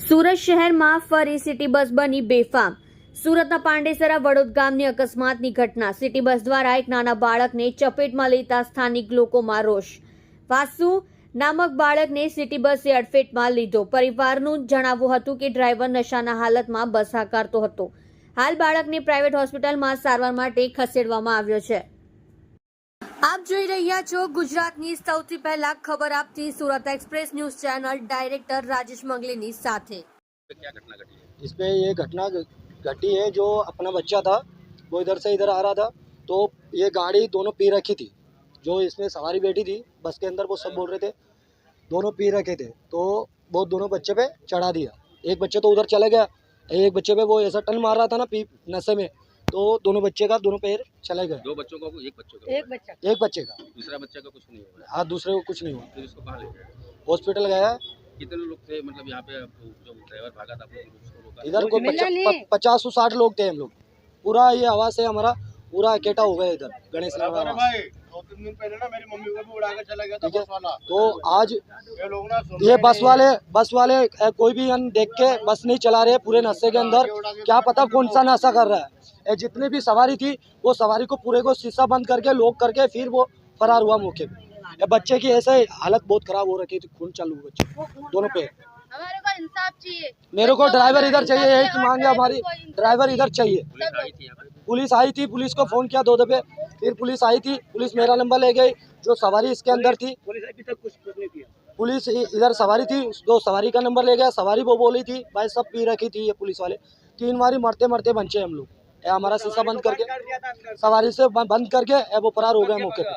સુરત શહેરમાં ફરી city bus બની બેફામ. સુરતના પાંડેસરા વડોદ ગામની અકસ્માતની ઘટના. સિટી બસ દ્વારા એક નાના બાળકને ચપેટમાં લેતા સ્થાનિક લોકોમાં રોષ. વાસુ નામક બાળકને સિટી બસે અડફેટમાં લીધો. પરિવારનું જણાવવું હતું કે ડ્રાઈવર નશાના હાલતમાં બસ હાકારતો હતો. હાલ બાળકને પ્રાઇવેટ હોસ્પિટલમાં સારવાર માટે ખસેડવામાં આવ્યો છે. આપ જોઈ રહ્યા છો ગુજરાતની સૌથી પહેલા ખબર આપતી Surat Express News channel director Rajesh મંગલીની સાથે क्या घटना घटी है इस पे ये घटना घटी है जो अपना बच्चा था वो इधर से इधर आ रहा था तो ये गाड़ी दोनों पी रखी थी जो इसमें सवारी बैठी थी बस के अंदर वो सब बोल रहे थे दोनों पी रखे थे तो वो दोनों बच्चे पे चढ़ा दिया एक बच्चे तो उधर चले गया एक बच्चे पे वो ऐसा टन मार रहा था ना पी नशे में तो दोनों बच्चे का दोनों पैर चले गए। दो बच्चों का एक बच्चों का एक बच्चा। एक बच्चे का। दूसरा बच्चा का कुछ नहीं हुआ हाँ? दूसरे को कुछ नहीं हुआ। फिर उसको कहाँ ले गए? हॉस्पिटल गया। कितने लोग थे? मतलब यहाँ पे जो ड्राइवर भागा था इधर को पचास सौ साठ लोग थे हम लोग। पूरा ये आवाज़ है हमारा पूरा अकेटा हो गया इधर। गणेश तीन दिन पहले ना मेरी मम्मी को भी उड़ा के चला गया था ठीक है। बस वाला। तो आज ये लोग ना ये बस वाले बस वाले कोई भी अन देख के बस नहीं चला रहे पूरे नशे के अंदर। क्या पता कौन सा नशा कर रहा है। ये जितने भी सवारी थी वो सवारी को पूरे को शीशा बंद करके लॉक करके फिर वो फरार हुआ मौके पे। बच्चे की ऐसे हालत बहुत खराब हो रखी थी खून चालू बच्चे दोनों पे। हमारे को इंसाफ चाहिए। मेरे को ड्राइवर इधर चाहिए यही मांगे हमारी। ड्राइवर इधर चाहिए। पुलिस आई थी पुलिस आई थी पुलिस को फ़ोन किया दो दफे। फिर पुलिस आई थी पुलिस मेरा नंबर ले गई जो सवारी इसके अंदर थी। पुलिस अभी तक कुछ नहीं किया। पुलिस इधर सवारी थी दो सवारी का नंबर ले गया सवारी वो बोली थी भाई सब पी रखी थी ये पुलिस वाले। तीन बारी मरते मरते बचे हम लोग। हमारा शीशा बंद करके सवारी से बंद करके वो फरार हो गए मौके पे।